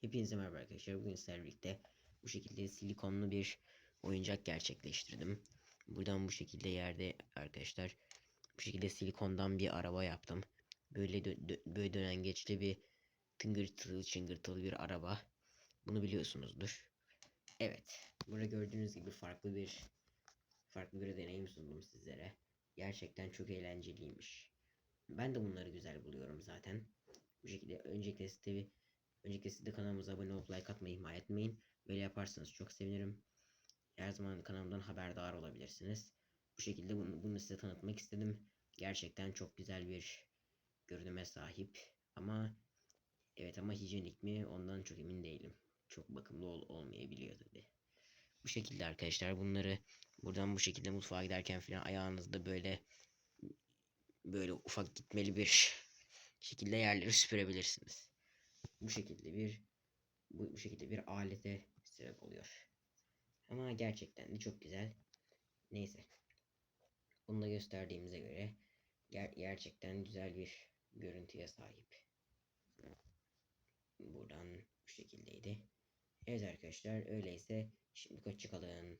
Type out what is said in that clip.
Hepinize merhaba arkadaşlar. Bugün sizlerle birlikte bu şekilde silikonlu bir oyuncak gerçekleştirdim. Buradan bu şekilde yerde arkadaşlar bu şekilde silikondan bir araba yaptım. Böyle dö- dö- böyle dönen geçli bir tıngırtılı çıngırtılı bir araba. Bunu biliyorsunuzdur. Evet. Burada gördüğünüz gibi farklı bir farklı bir deneyim sundum sizlere. Gerçekten çok eğlenceliymiş. Ben de bunları güzel buluyorum zaten. Bu şekilde öncelikle size bir Öncelikle siz de kanalımıza abone olup like atmayı ihmal etmeyin. Böyle yaparsanız çok sevinirim. Her zaman kanalımdan haberdar olabilirsiniz. Bu şekilde bunu, bunu size tanıtmak istedim. Gerçekten çok güzel bir görünüme sahip. Ama evet ama hijyenik mi ondan çok emin değilim. Çok bakımlı ol, olmayabiliyor tabi. Bu şekilde arkadaşlar bunları buradan bu şekilde mutfağa giderken falan ayağınızda böyle böyle ufak gitmeli bir şekilde yerleri süpürebilirsiniz bu şekilde bir bu, bu şekilde bir alete sebep oluyor. Ama gerçekten de çok güzel. Neyse. Bunu da gösterdiğimize göre ger gerçekten güzel bir görüntüye sahip. Buradan bu şekildeydi. Evet arkadaşlar öyleyse şimdi hoşçakalın.